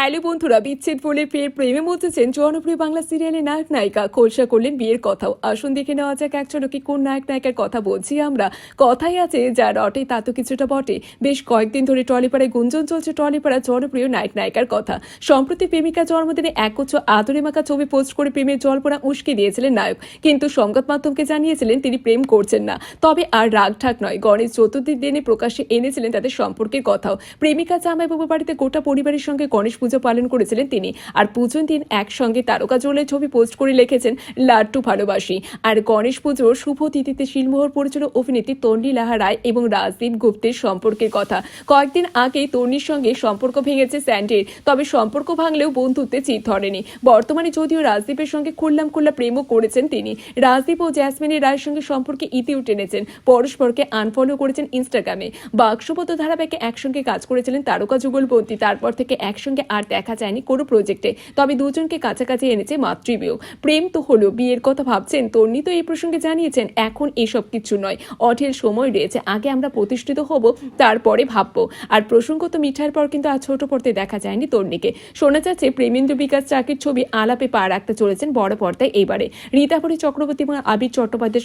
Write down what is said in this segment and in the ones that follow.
Hello বন্ধুরা, বিচ্ছেদ বলে ফের প্রেমে মতেছেন জনপ্রিয় বাংলা সিরিয়ালের নায়ক নায়িকা। খোলসা করলেন বিয়ের কথাও। আসুন দেখে নেওয়া যাক এক ঝলকে কোন নায়ক নায়িকার কথা বলছি আমরা। কথাই আছে, যা রটে তা তো কিছুটা বটে। বেশ কয়েকদিন ধরে টলিপাড়ায় গুঞ্জন চলছে টলিপাড়া জনপ্রিয় নায়ক নায়িকার কথা। সম্প্রতি প্রেমিকা জন্মদিনে একগুচ্ছ আদরে মাখা ছবি পোস্ট করে প্রেমের জল্পনা উস্কে দিয়েছিলেন নায়ক। কিন্তু সংবাদ মাধ্যমকে জানিয়েছিলেন তিনি প্রেম করছেন না। তবে আর রাগ ঠাক নয়, গণেশ চতুর্থীর দিনে প্রকাশ্যে এনেছিলেন তাদের সম্পর্কের কথাও। প্রেমিকা জামাইবাবু বাড়িতে গোটা পরিবারের সঙ্গে গণেশ পুজো পালন করেছিলেন তিনি। আর পুজোর দিন একসঙ্গে তারকা জলের ছবি পোস্ট করে লিখেছেন লাড্ডু ভালোবাসি। আর গণেশ পুজোর শুভ তিথিতে শিলমোহর পড়েছিল অভিনেত্রী তন্ডি লাহা রায় এবং রাজদীপ গুপ্তের সম্পর্কের কথা। কয়েকদিন আগেই তন্ডির সঙ্গে সম্পর্ক ভেঙেছে স্যান্ডের তবে সম্পর্ক ভাঙলেও বন্ধুত্বে চিত ধরেনি। বর্তমানে যদিও রাজদীপের সঙ্গে খুললাম খুল্লা প্রেমও করেছেন তিনি। রাজদীপ ও জ্যাসমিনের রায়ের সঙ্গে সম্পর্কে ইতিও টেনেছেন, পরস্পরকে আনফলো করেছেন ইনস্টাগ্রামে বাক্সপত ধারাবাহিকে একসঙ্গে কাজ করেছিলেন তারকা যুগলবন্তী, তারপর থেকে একসঙ্গে আর দেখা যায়নি কোনো প্রজেক্টে তবে দুজনকে কাছাকাছি এনেছে মাতৃবিয়োগ প্রেম তো হলো, বিয়ের কথা ভাবছেন তন্নি তো এই প্রসঙ্গে জানিয়েছেন, এখন এসব কিছু নয়। অঢেল সময় রয়েছে, আগে আমরা প্রতিষ্ঠিত হব, তারপরে ভাববো। আর প্রসঙ্গত মিঠাইয়ের পর কিন্তু আর ছোট পর্দায় দেখা যায়নি তন্নিকে। শোনা যাচ্ছে প্রেমেন্দ্র বিকাশ চাকির ছবি আলাপে পা রাখতে চলেছেন বড় পর্দায় এবারে। রীতাভরি চক্রবর্তী এবং আবির চট্টোপাধ্যায়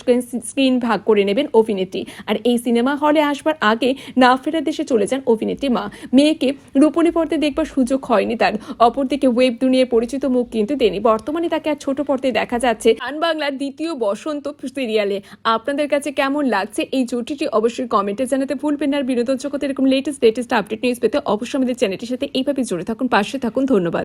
স্ক্রিন ভাগ করে নেবেন অভিনেত্রী। আর এই সিনেমা হলে আসবার আগে না ফেরার দেশে চলে যান অভিনেত্রী মা। মেয়েকে রূপলী পর্দায় দেখবার সুযোগ হয়নি তার। অপরদিকে ওয়েব দুনিয়ায় পরিচিত মুখ কিন্তু তিনি। বর্তমানে তাকে আর ছোট পর্দায় দেখা যাচ্ছে আন বাংলার দ্বিতীয় বসন্ত সিরিয়ালে। আপনাদের কাছে কেমন লাগছে এই জুটিটি অবশ্যই কমেন্টে জানাতে ভুলবেন আর বিনোদন জগতের এরকম লেটেস্ট লেটেস্ট আপডেট নিউজ পেতে অবশ্যই আমাদের চ্যানেলটির সাথে এইভাবে জুড়ে থাকুন। পাশে থাকুন। ধন্যবাদ।